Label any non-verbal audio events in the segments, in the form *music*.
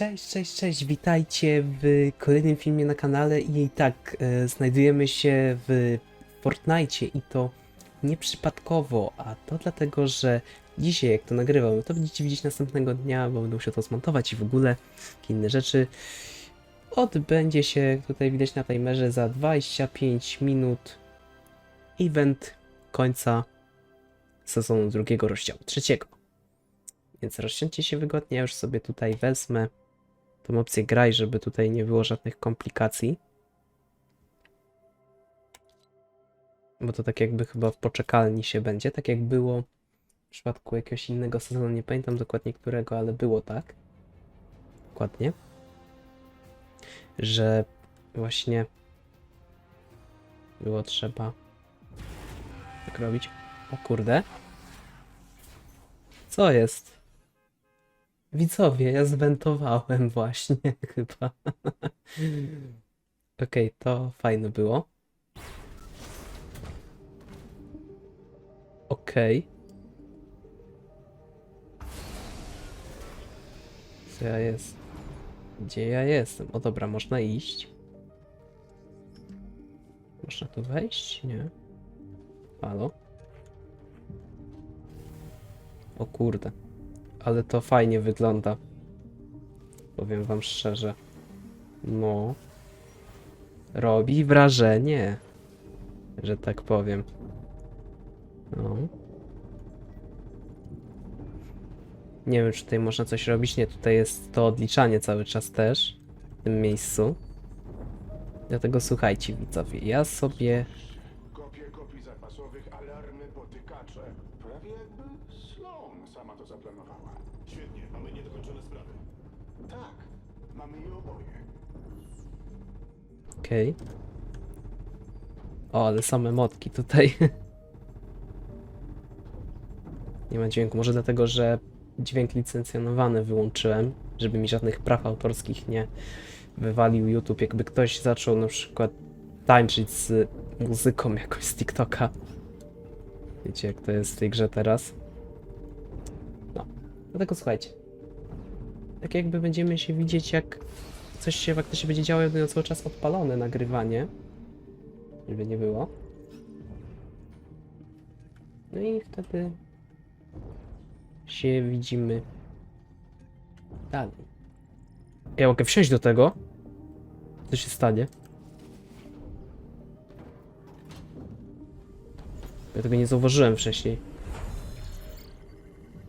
Cześć, cześć, cześć, witajcie w kolejnym filmie na kanale i tak, e, znajdujemy się w Fortnite i to nieprzypadkowo, a to dlatego, że dzisiaj jak to nagrywam, to będziecie widzieć następnego dnia, bo będę musiał to zmontować i w ogóle inne rzeczy. Odbędzie się, tutaj widać na timerze, za 25 minut event końca sezonu drugiego rozdziału, trzeciego. Więc rozsiądźcie się wygodnie, ja już sobie tutaj wezmę tą opcję graj, żeby tutaj nie było żadnych komplikacji. Bo to tak jakby chyba w poczekalni się będzie, tak jak było w przypadku jakiegoś innego sezonu, nie pamiętam dokładnie którego, ale było tak. Dokładnie. Że właśnie było trzeba tak robić. O kurde. Co jest? Widzowie, ja zwentowałem *laughs* właśnie chyba. *laughs* Okej, to fajne było. Okej. Co ja jest? Gdzie ja jestem? O dobra, można iść. Można tu wejść? Nie. Halo? O kurde. Ale to fajnie wygląda. Powiem wam szczerze. No. Robi wrażenie. Że tak powiem. No. Nie wiem, czy tutaj można coś robić. Nie, tutaj jest to odliczanie cały czas też. W tym miejscu. Dlatego słuchajcie, widzowie. Ja sobie Okej. O, ale same motki tutaj. Nie ma dźwięku. Może dlatego, że dźwięk licencjonowany wyłączyłem, żeby mi żadnych praw autorskich nie wywalił YouTube. Jakby ktoś zaczął na przykład tańczyć z muzyką jakoś z TikToka. Wiecie, jak to jest w tej grze teraz. No. Dlatego słuchajcie. Tak jakby będziemy się widzieć, jak coś się faktycznie będzie działo, jak będą cały czas odpalone nagrywanie. Żeby nie było. No i wtedy się widzimy dalej. Ja mogę wsiąść do tego. Co się stanie? Ja tego nie zauważyłem wcześniej.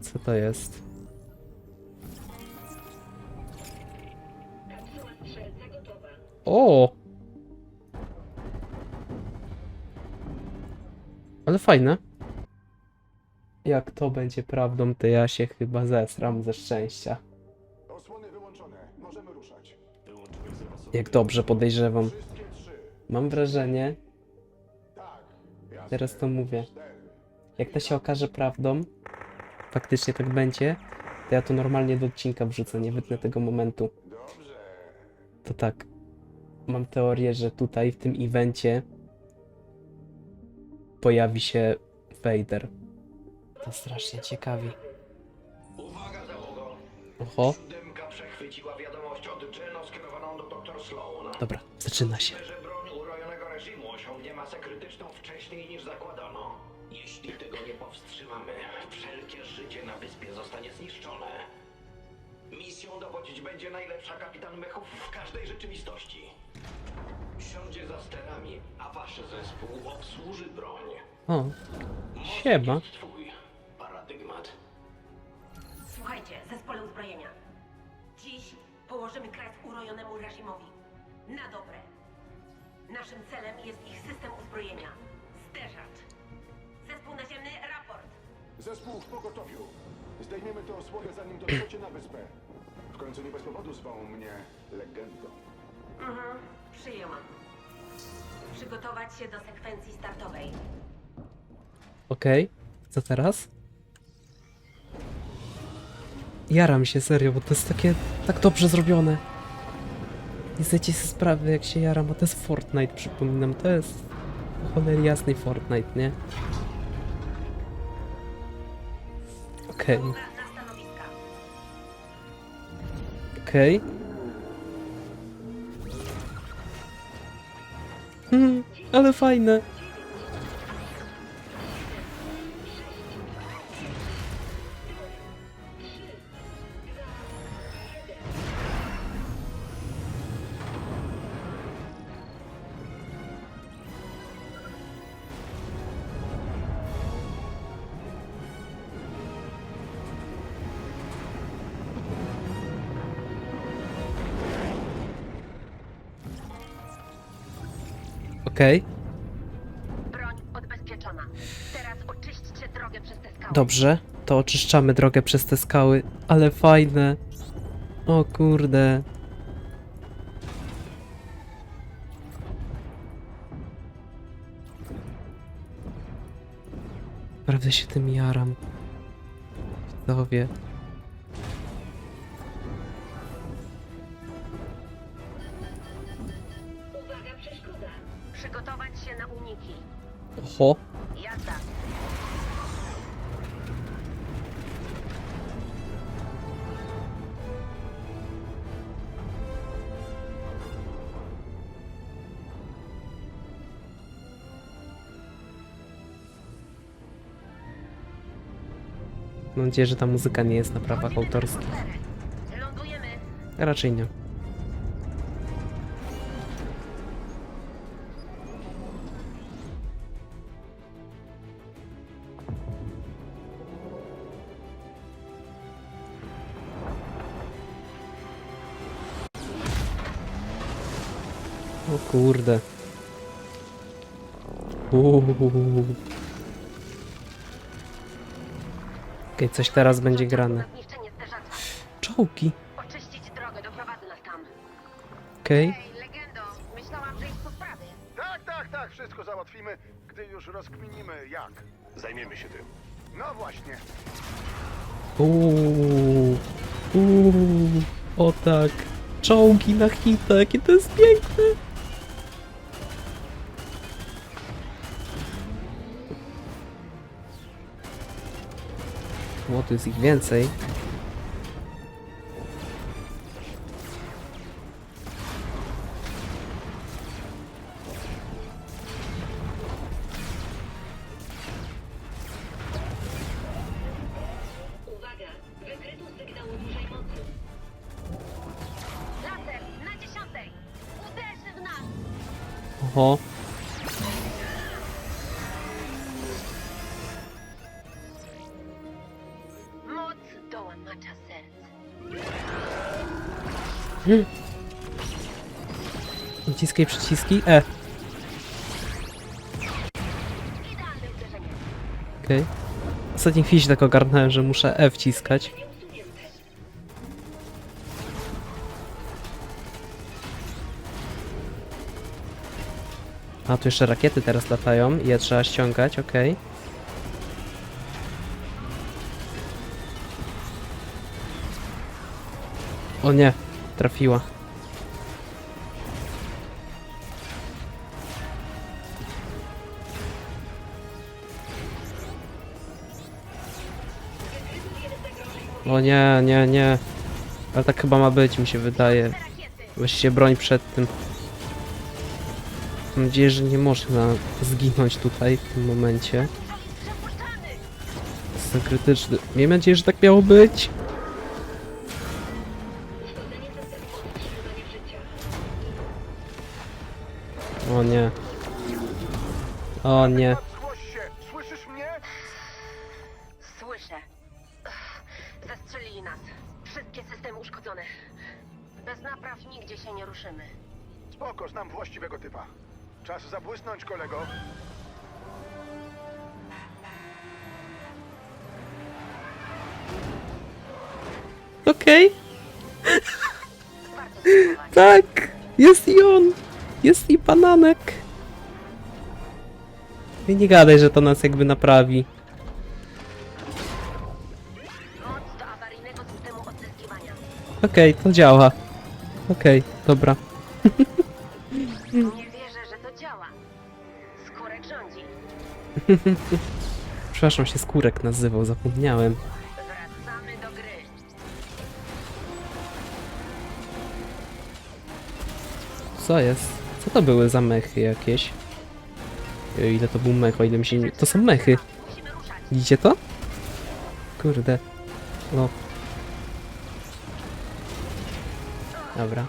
Co to jest? O! Ale fajne. Jak to będzie prawdą, to ja się chyba zesram ze szczęścia. Osłony wyłączone, możemy ruszać. Wyłączyłeś zapasowe. Jak dobrze podejrzewam. Wszystkie trzy. Mam wrażenie, Tak, jasne. teraz to mówię. Cztery. Jak to się okaże prawdą, faktycznie tak będzie, to ja to normalnie do odcinka wrzucę, nie wytnę tego momentu. Dobrze. To tak. Mam teorię, że tutaj w tym evencie pojawi się Vader. To strasznie ciekawi. Uwaga załogo! Oho, Siódemka przechwyciła wiadomość od Jeno skierowaną do dr Sloan. dobra, zaczyna się. Że broń urojonego reżimu osiągnie masę krytyczną wcześniej niż zakładano. Jeśli tego nie powstrzymamy, wszelkie życie na wyspie zostanie zniszczone. Misją dowodzić będzie najlepsza kapitan mechów w każdej rzeczywistości. Siądzie za sterami, a wasz zespół obsłuży broń. O, Siema. jest twój. Paradygmat. Słuchajcie, zespole uzbrojenia. Dziś położymy kres urojonemu reżimowi. Na dobre. Naszym celem jest ich system uzbrojenia. Zderzacz. Zespół naziemny. Zespół w pogotowiu. Zdejmiemy tę osłonę zanim dotrzecie na wyspę. W końcu nie bez powodu zwą mnie legendą. Mhm, przyjęłam. Przygotować się do sekwencji startowej. okej. Co teraz? Jaram się serio, bo to jest takie tak dobrze zrobione. Nie zdajcie sobie sprawy, jak się jaram, bo to jest Fortnite, przypominam. To jest cholery jasnej Fortnite, nie? Okej. Stanowiska. Okej. Hmm, *laughs* ale fajne. Okej, Broń odbezpieczona. Teraz oczyśćcie drogę przez te skały. dobrze. To oczyszczamy drogę przez te skały, ale fajne. O kurde. Naprawdę się tym jaram. Widzowie. Oho. Mam nadzieję, że ta muzyka nie jest na prawach autorskich. Lądujemy. Raczej nie. Kurde. Uuu. Okej, coś teraz będzie grane. Czołgi. Oczyścić drogę, doprowadzę nas tam. Okej. Legendo. Myślałam, że jest po sprawie. Tak, tak, tak, wszystko załatwimy, gdy już rozkminimy jak. Zajmiemy się tym. No właśnie. Uuu, uuu, o tak. Czołgi na hita, jakie to jest piękne. Tu jest ich więcej. Serc. Naciskaj przyciski. E. Okej. W ostatniej chwili się tak ogarnąłem, że muszę E wciskać. A, tu jeszcze rakiety teraz latają i je trzeba ściągać, okej. O nie, trafiła. O nie, nie, nie. Ale tak chyba ma być, mi się wydaje. Rakiety. Właściwie broń przed tym. Mam nadzieję, że nie można zginąć tutaj w tym momencie. Jestem krytyczny. Miejmy nadzieję, że tak miało być. O nie. O nie. Się, słyszysz mnie? Słyszę. Zastrzelili nas. Wszystkie systemy uszkodzone. Bez napraw nigdzie się nie ruszymy. Spoko, znam właściwego typa. Czas zabłysnąć, kolego. Okej, Warto spróbować. *laughs* tak. Jest i on. Jest i bananek. I nie gadaj, że to nas jakby naprawi. Okej, to działa. Okej, dobra. Nie wierzę, że to działa. Skórek rządzi. *laughs* Przepraszam, się skórek nazywał, zapomniałem. Wracamy do gry. Co jest? Co to były za mechy jakieś? Ej, Ile to był mech, o ile mi się nie... To są mechy. Widzicie to? Kurde. O. Dobra.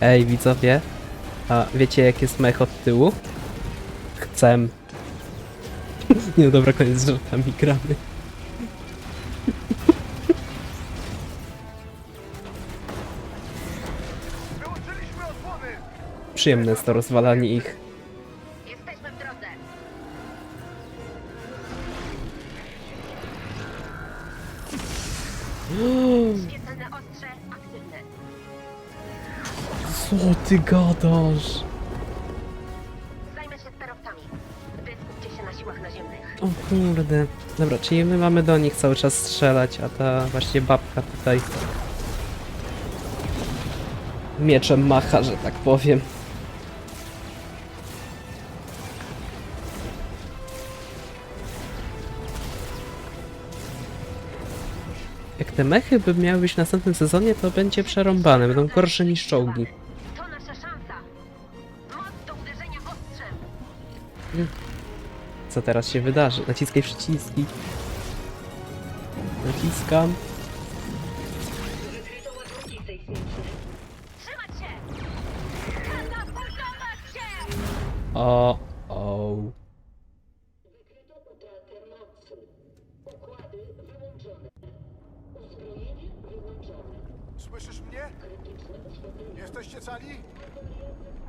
Ej, widzowie. A wiecie jak jest mech od tyłu? Chcę. *laughs* Nie, no dobra, koniec z żartami, gramy. Przyjemne jest to rozwalanie ich. Jesteśmy w drodze. Świetlne ostrze aktywne. Co ty gadasz? Zajmę się sterowcami. Wy skupcie się na siłach naziemnych. O kurde. Dobra, czyli my mamy do nich cały czas strzelać, a ta właśnie babka tutaj mieczem macha, że tak powiem. Jak te mechy by miały być w następnym sezonie, to będzie przerąbane, będą gorsze niż czołgi. To nasza szansa. Moc do uderzenia ostrzem. Co teraz się wydarzy? Naciskaj przyciski. Naciskam. Trzymać się! Katapultować się! O, o.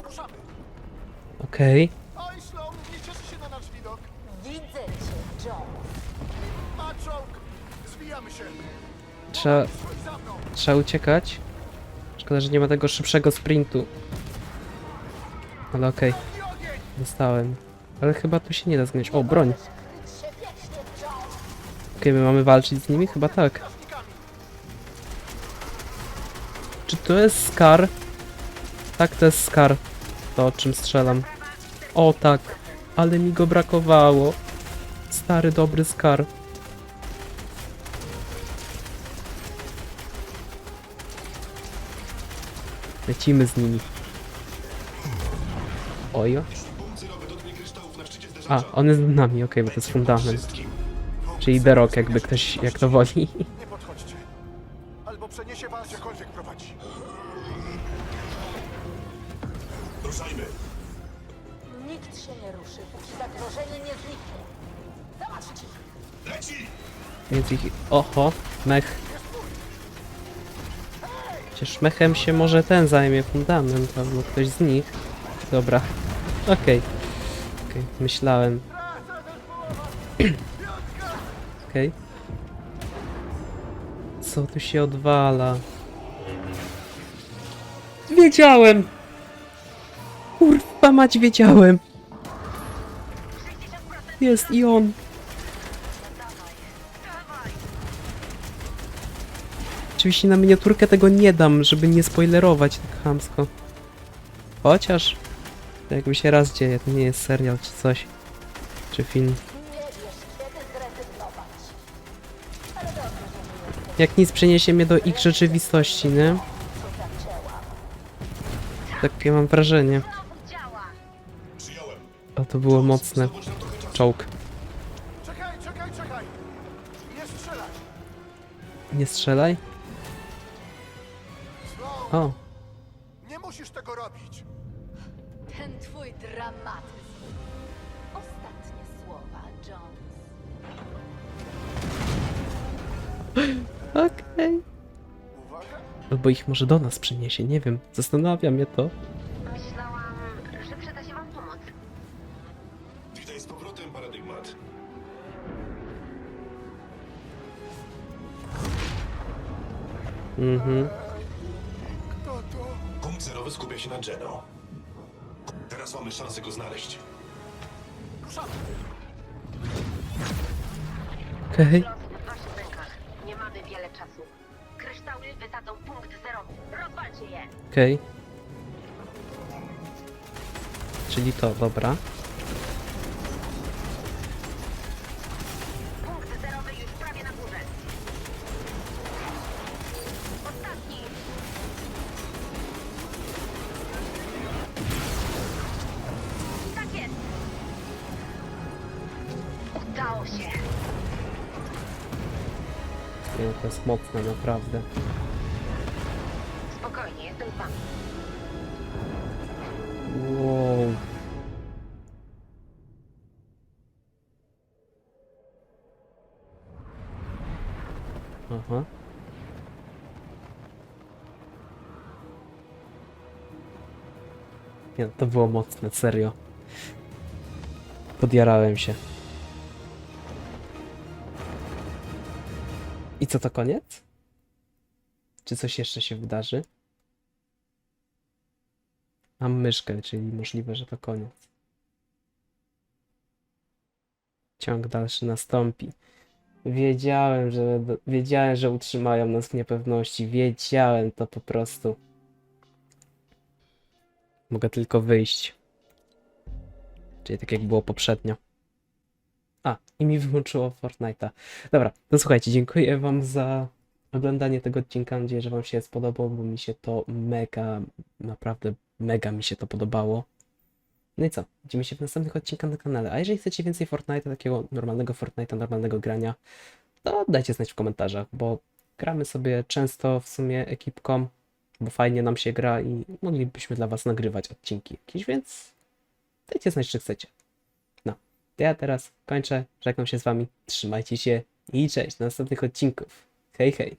Ruszamy! Okej. Oj, Sloan, nie cieszy się na nasz widok. Widzę cię! Zwijamy się! Trzeba, Chodź za mną! trzeba uciekać. Szkoda, że nie ma tego szybszego sprintu. Ale okej, I ogień! dostałem. Ale chyba tu się nie da zgnąć. O, broń. Kryć się wiecznie, John. Okej, my mamy walczyć z nimi? Chyba tak. Strażnikami! Czy to jest Scar? Tak, to jest Scar. To czym strzelam. O tak, ale mi go brakowało. Stary, dobry Scar. Lecimy z nimi. Ojo. A, on jest z nami, okej, bo to jest fundament. Czyli The Rock, jakby ktoś, jak to woli. *laughs* Więc ich... Oho, mech. Przecież mechem się może ten zajmie fundament, albo ktoś z nich. Dobra. Okej. Okej, myślałem. *clears throat* Okej. Co tu się odwala? Wiedziałem! Kurwa mać, wiedziałem! Jest i on! Oczywiście na miniaturkę tego nie dam, żeby nie spoilerować tak chamsko. Chociaż to jakby się raz dzieje, to nie jest serial czy coś. Czy film. Jak nic przeniesie mnie do ich rzeczywistości, nie? Takie mam wrażenie. O, to było mocne. Czołg. Nie strzelaj! O, nie musisz tego robić! Ten twój dramatyzm. Ostatnie słowa, Jones. *gasps* okej. Uwaga! Albo ich może do nas przyniesie, nie wiem. Zastanawia mnie to. Myślałam, że przyda się wam pomoc. Witaj z powrotem, paradygmat. Mhm. Geno. Teraz mamy szansę go znaleźć. Okej. W waszych rękach. Nie mamy wiele czasu. Rozwalcie je! Czyli to, dobra. Nie, to jest mocne, naprawdę. Spokojnie, jestem z wami. Wow. Aha. Nie, to było mocne, serio. Podjarałem się. I co to koniec? Czy coś jeszcze się wydarzy? Mam myszkę, czyli możliwe, że to koniec. Ciąg dalszy nastąpi. Wiedziałem, że wiedziałem, że utrzymają nas w niepewności. Wiedziałem to po prostu. Mogę tylko wyjść. Czyli tak jak było poprzednio. I mi wyłączyło Fortnite'a. Dobra, no słuchajcie, dziękuję wam za oglądanie tego odcinka. Mam nadzieję, że wam się spodobał, bo mi się to mega, naprawdę mega mi się to podobało. No i co? Widzimy się w następnych odcinkach na kanale. A jeżeli chcecie więcej Fortnite'a, takiego normalnego Fortnite'a, normalnego grania, to dajcie znać w komentarzach, bo gramy sobie często w sumie ekipką, bo fajnie nam się gra i moglibyśmy dla was nagrywać odcinki jakieś, więc dajcie znać, czy chcecie. To ja teraz kończę, żegnam się z wami, trzymajcie się i cześć do następnych odcinków. Hej, hej.